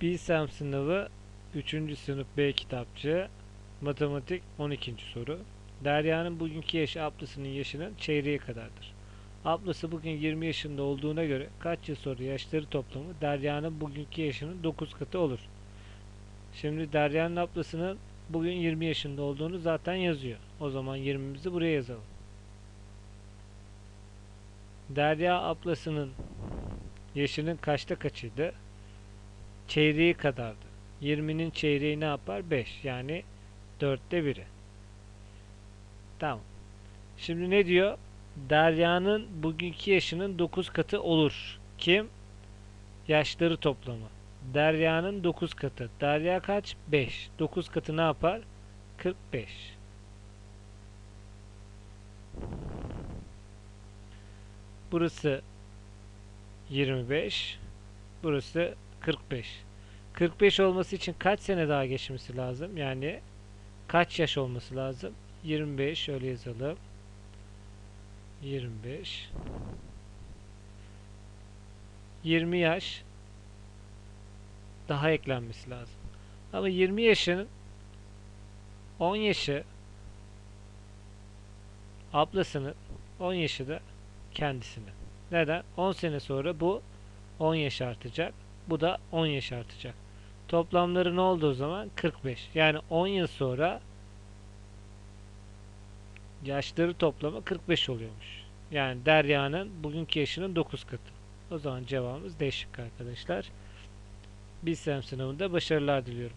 Bilsem sınavı 3. sınıf B kitapçı matematik 12. soru. Derya'nın bugünkü yaşı ablasının yaşının çeyreği kadardır. Ablası bugün 20 yaşında olduğuna göre kaç yıl sonra yaşları toplamı Derya'nın bugünkü yaşının 9 katı olur. Şimdi Derya'nın ablasının bugün 20 yaşında olduğunu zaten yazıyor. O zaman 20'mizi buraya yazalım. Derya ablasının yaşının kaçta kaçıydı? Çeyreği kadardı. 20'nin çeyreği ne yapar? 5. Yani 4'te biri. Tamam. Şimdi ne diyor? Derya'nın bugünkü yaşının 9 katı olur. Kim? Yaşları toplamı. Derya'nın 9 katı. Derya kaç? 5. 9 katı ne yapar? 45. Burası 25. Burası 45. 45 olması için kaç sene daha geçmesi lazım? Yani kaç yaş olması lazım? 25 şöyle yazalım. 25 20 yaş daha eklenmesi lazım. Ama 20 yaşının 10 yaşı ablasının 10 yaşı da kendisinin. Neden? 10 sene sonra bu 10 yaş artacak. Bu da 10 yaş artacak. Toplamları ne oldu o zaman? 45. Yani 10 yıl sonra yaşları toplamı 45 oluyormuş. Yani Derya'nın bugünkü yaşının 9 katı. O zaman cevabımız D şıkkı arkadaşlar. Bilsem sınavında başarılar diliyorum.